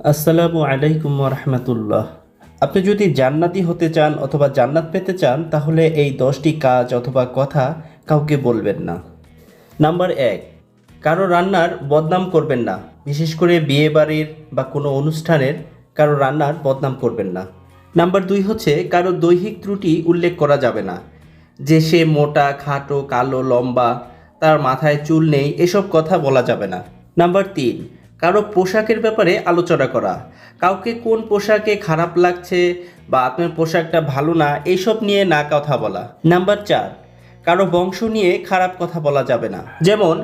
আসসালামু আলাইকুম রহমতুল্লাহ। আপনি যদি জান্নাতি হতে চান অথবা জান্নাত পেতে চান, তাহলে এই দশটি কাজ অথবা কথা কাউকে বলবেন না। নাম্বার এক, কারও রান্নার বদনাম করবেন না। বিশেষ করে বিয়ে বাড়ির বা কোনো অনুষ্ঠানের কারও রান্নার বদনাম করবেন না। নাম্বার দুই হচ্ছে, কারও দৈহিক ত্রুটি উল্লেখ করা যাবে না। যে সে মোটা, খাটো, কালো, লম্বা, তার মাথায় চুল নেই, এসব কথা বলা যাবে না। নাম্বার তিন কারও পোশাকের ব্যাপারে আলোচনা করা। কাউকে কোন পোশাকে খারাপ লাগছে বা আপনার পোশাকটা ভালো না, এইসব নিয়ে না কথা বলা। নাম্বার চার, কারও বংশ নিয়ে খারাপ কথা বলা যাবে না। যেমন,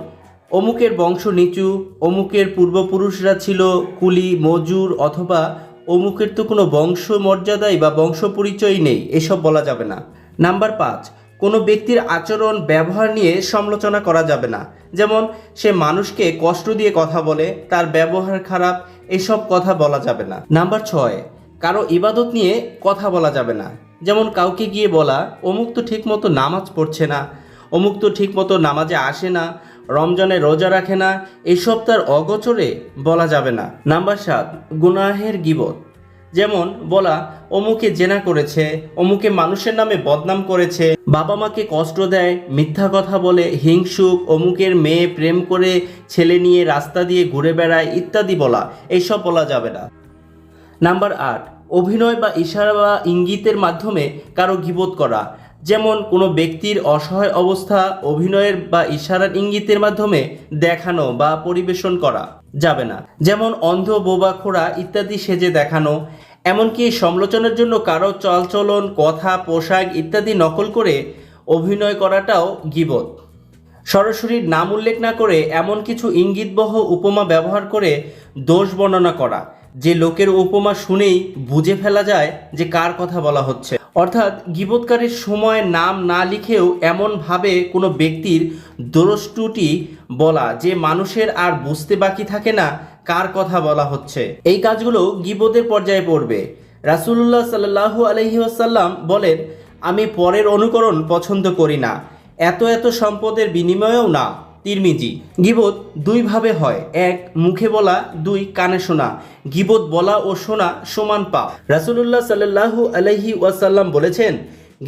অমুকের বংশ নিচু, অমুকের পূর্বপুরুষরা ছিল কুলি, মজুর অথবা অমুকের তো কোনো বংশ মর্যাদাই বা বংশ পরিচয় নেই, এসব বলা যাবে না। নাম্বার পাঁচ কোনো ব্যক্তির আচরণ, ব্যবহার নিয়ে সমালোচনা করা যাবে না। যেমন, সে মানুষকে কষ্ট দিয়ে কথা বলে, তার ব্যবহার খারাপ, এসব কথা বলা যাবে না। নাম্বার ছয়, কারও ইবাদত নিয়ে কথা বলা যাবে না। যেমন, কাউকে গিয়ে বলা, অমুক তো ঠিকমতো নামাজ পড়ছে না, অমুক তো ঠিকমতো নামাজে আসে না, রমজানে রোজা রাখে না, এসব তার অগোচরে বলা যাবে না। নাম্বার সাত, গুনাহের গিবত। যেমন, বলা, অমুকে জেনা করেছে, অমুকে মানুষের নামে বদনাম করেছে, বাবা মাকে কষ্ট দেয়, মিথ্যা কথা বলে, হিংসুক, অমুকের মেয়ে প্রেম করে ছেলে নিয়ে রাস্তা দিয়ে ঘুরে বেড়ায় ইত্যাদি বলা, এইসব বলা যাবে না। নাম্বার আট, অভিনয় বা ইশারা বা ইঙ্গিতের মাধ্যমে কারও গিবোধ করা, যেমন, কোনো ব্যক্তির অসহায় অবস্থা, অভিনয়ের বা ইশারার ইঙ্গিতের মাধ্যমে দেখানো বা পরিবেশন করা। যাবে না। যেমন অন্ধ, বোবা, খোড়া ইত্যাদি সেজে দেখানো, এমনকি সমালোচনার জন্য কারও চলচলন, কথা, পোশাক ইত্যাদি নকল করে অভিনয় করাটাও গিবত। সরাসরি নাম উল্লেখ না করে এমন কিছু ইঙ্গিতবহ উপমা ব্যবহার করে দোষ বর্ণনা করা, যে লোকের উপমা শুনেই বুঝে ফেলা যায় যে কার কথা বলা হচ্ছে। অর্থাৎ গিবৎকারীর সময় নাম না লিখেও এমনভাবে কোনো ব্যক্তির দোষটুটি বলা যে মানুষের আর বুঝতে বাকি থাকে না কার কথা বলা হচ্ছে। এই কাজগুলো গিবতের পর্যায়ে পড়বে। রাসুল্লাহ সাল্লাহু আলহি আসাল্লাম বলেন, আমি পরের অনুকরণ পছন্দ করি না। এত এত সম্পদের বিনিময়েও না। তিরমিজি। গিবত দুইভাবে হয়। এক, মুখে বলা। দুই, কানে শোনা। গিবত বলা ও শোনা সমান পা রাসুলুল্লাহ সাল্লাহু আলহি ওয়াসাল্লাম বলেছেন,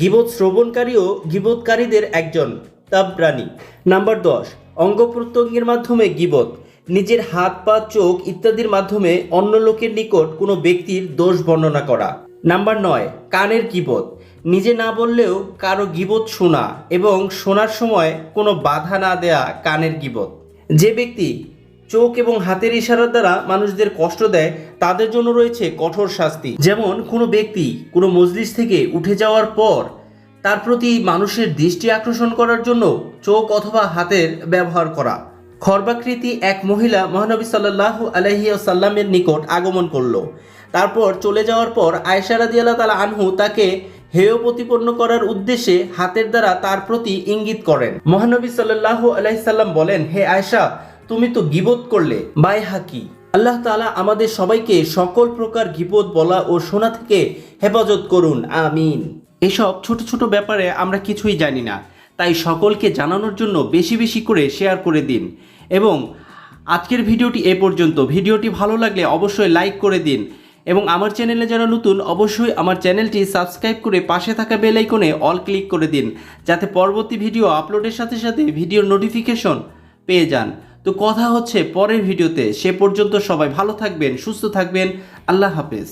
গিবত শ্রবণকারীও গিবতকারীদের একজন তাবরানি নাম্বার দশ, অঙ্গ প্রত্যঙ্গের মাধ্যমে গিবত। নিজের হাত, পা, চোখ ইত্যাদির মাধ্যমে অন্য লোকের নিকট কোনো ব্যক্তির দোষ বর্ণনা করা। নাম্বার নয়, কানের গিবত। নিজে না বললেও কারও গিবত শোনা এবং শোনার সময় কোনো বাধা না দেয়া কানের গিবত। যে ব্যক্তি চোখ এবং হাতের ইশারার দ্বারা মানুষদের কষ্ট দেয়, তাদের জন্য রয়েছে কঠোর শাস্তি। যেমন কোনো ব্যক্তি কোনো মজলিস থেকে উঠে যাওয়ার পর তার প্রতি মানুষের দৃষ্টি আকর্ষণ করার জন্য চোখ অথবা হাতের ব্যবহার করা। খর্বাকৃতি এক মহিলা মহানবী সাল্লাহ আলহিয়া সাল্লামের নিকট আগমন করল। তারপর চলে যাওয়ার পর আয়সা রাদিয়াল্লাহ তালা আনহু তাকে হেয় প্রতিপন্ন করার উদ্দেশ্যে হাতের দ্বারা তার প্রতি ইঙ্গিত করেন। মহানবী সাল্লাহ আলাইসাল্লাম বলেন, হে আয়সা তুমি তো গিবত করলে বাই হাকি আল্লাহ তালা আমাদের সবাইকে সকল প্রকার গিবত বলা ও শোনা থেকে হেফাজত করুন, আমিন। এসব ছোট ছোট ব্যাপারে আমরা কিছুই জানি না, তাই সকলকে জানানোর জন্য বেশি বেশি করে শেয়ার করে দিন এবং আজকের ভিডিওটি এ পর্যন্ত। ভিডিওটি ভালো লাগলে অবশ্যই লাইক করে দিন এবং আমার চ্যানেলে যারা নতুন, অবশ্যই আমার চ্যানেলটি সাবস্ক্রাইব করে পাশে থাকা বেল আইকনে অল ক্লিক করে দিন, যাতে পরবর্তী ভিডিও আপলোডের সাথে সাথে ভিডিওর নোটিফিকেশন পেয়ে যান। তো কথা হচ্ছে পরের ভিডিওতে। সে পর্যন্ত সবাই ভালো থাকবেন, সুস্থ থাকবেন। আল্লাহ হাফেজ।